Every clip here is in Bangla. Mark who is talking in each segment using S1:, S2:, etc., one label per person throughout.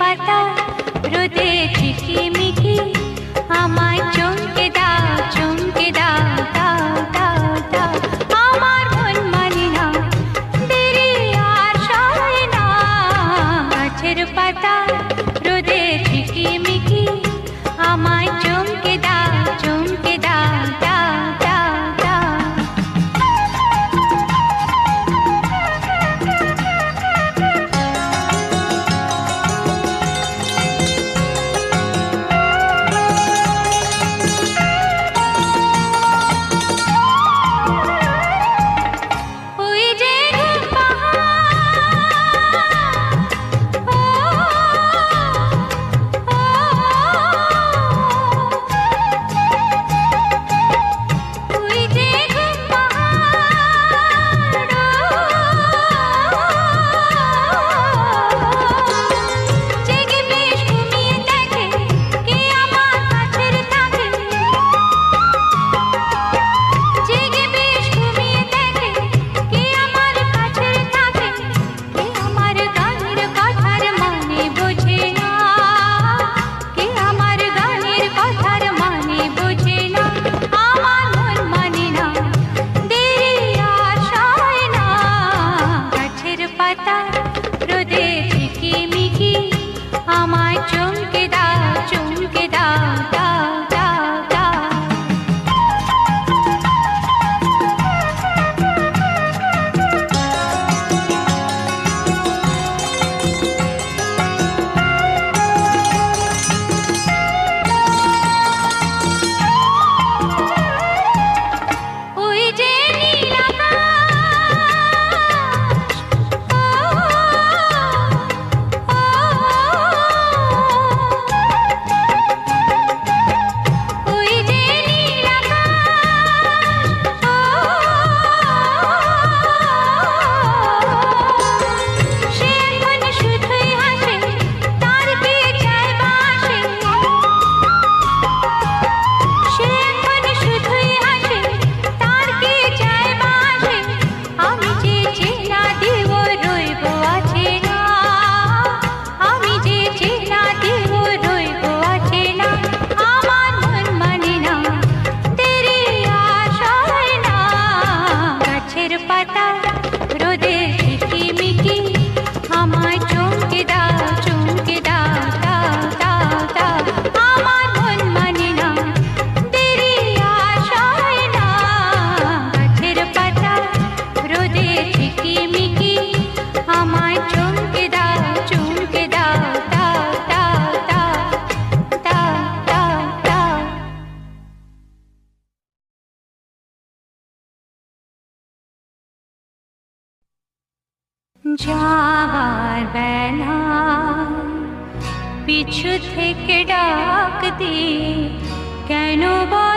S1: पता যাবার বেলা। পিছু থেকে ডাক দিয়ে কেন বলো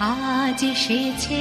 S2: আজ এসেছে।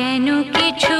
S2: কেন
S1: কিছু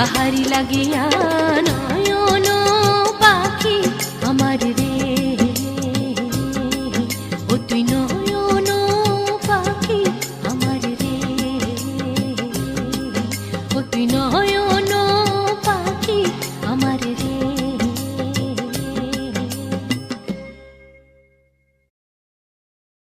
S2: i had